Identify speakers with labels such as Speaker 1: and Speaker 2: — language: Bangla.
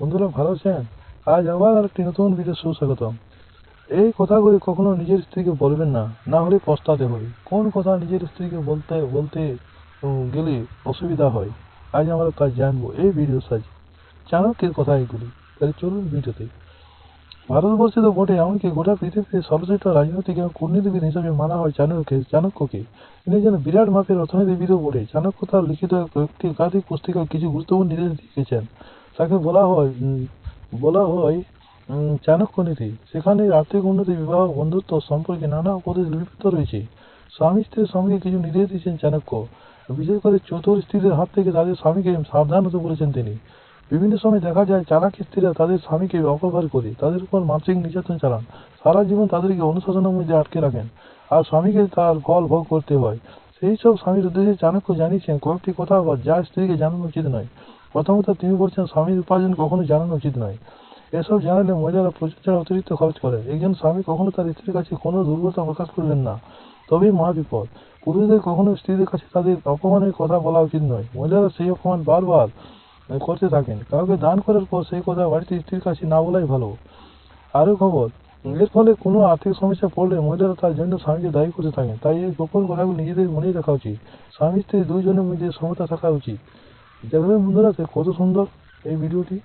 Speaker 1: বন্ধুরা, ভালো আছেন? আজ আবার একটি নতুন ভিডিও সুস্বাগতম এই কথাগুলি কখনো নিজের স্ত্রীকে বলবেন না না হলে পস্তাতে হবে। কোন কথা নিজের স্ত্রীকে বলতে বলতে গেলে অসুবিধা হয়? আজ আমরা তা জানব এই ভিডিও সাহায্যে চাণক্যের কথা এগুলি। তাহলে চলুন ভিডিওতে ভারতবর্ষে তো বটে, এমনকি গোটা পৃথিবীতে সর্বশ্রেষ্ঠ রাজনৈতিক এবং কূটনীতিবিদ হিসেবে মানা হয় চাণক্যকে চাণক্যকে। তিনি যেন বিরাট মাপের অর্থনীতিবিদও বটে। চাণক্য তার লিখিত কয়েকটি একাধিক পুস্তিকায় কিছু গুরুত্বপূর্ণ নির্দেশ দিয়েছেন। তাকে বলা হয় বলা হয় উম, চাণক্য নীতি সেখানে আর্থিক উন্নতি বিবাহ বন্ধুত্ব সম্পর্কে নানা উপদেশ লিপিবদ্ধ রয়েছে। স্বামী স্ত্রীর সঙ্গে কিছু নির্দেশ দিয়েছেন চাণক্য। বিশেষ করে চতুর স্ত্রীদের হাত থেকে তাদের স্বামীকে সাবধান হতে বলেছেন তিনি। বিভিন্ন সময় দেখা যায় চালাক স্ত্রীরা তাদের স্বামীকে অপব্যবহার করে তাদের উপর মানসিক নির্যাতন চালান। সারা জীবন তাদেরকে অনুশাসনের মধ্যে আটকে রাখেন। আর স্বামীকে তার ফল ভোগ করতে হয়। সেই সব স্বামীর উদ্দেশ্যে চাণক্য জানিয়েছেন, কয়েকটি কথা বা যা স্ত্রীকে জানানো উচিত নয়। প্রথমত, তিনি বলছেন, স্বামীর উপার্জন কখনো জানানো উচিত নয়। এসব জানালে মহিলারা প্রচুর অতিরিক্ত খরচ করে। একজন স্বামী কখনো তার স্ত্রীর কাছে কোনো দুর্বলতা প্রকাশ করবেন না। তবেই মহাবিপদ পুরুষদের কখনো স্ত্রীদের কাছে তাদের অপমানের কথা বলা উচিত নয়। মহিলারা সেই অপমান বারবার করতে থাকেন। কাউকে দান করার পর সেই কথা বাড়িতে স্ত্রীর কাছে না বলাই ভালো। আরও খবর এর ফলে কোনো আর্থিক সমস্যা পড়লে মহিলারা তার জন্য স্বামীকে দায়ী করতে থাকেন। তাই এই গোপন কথাগুলো নিজেদের মনেই রাখা উচিত। স্বামী স্ত্রী দুইজনের মধ্যে সমতা থাকা উচিত। দেখবেন বন্ধুরা কত সুন্দর এই ভিডিওটি।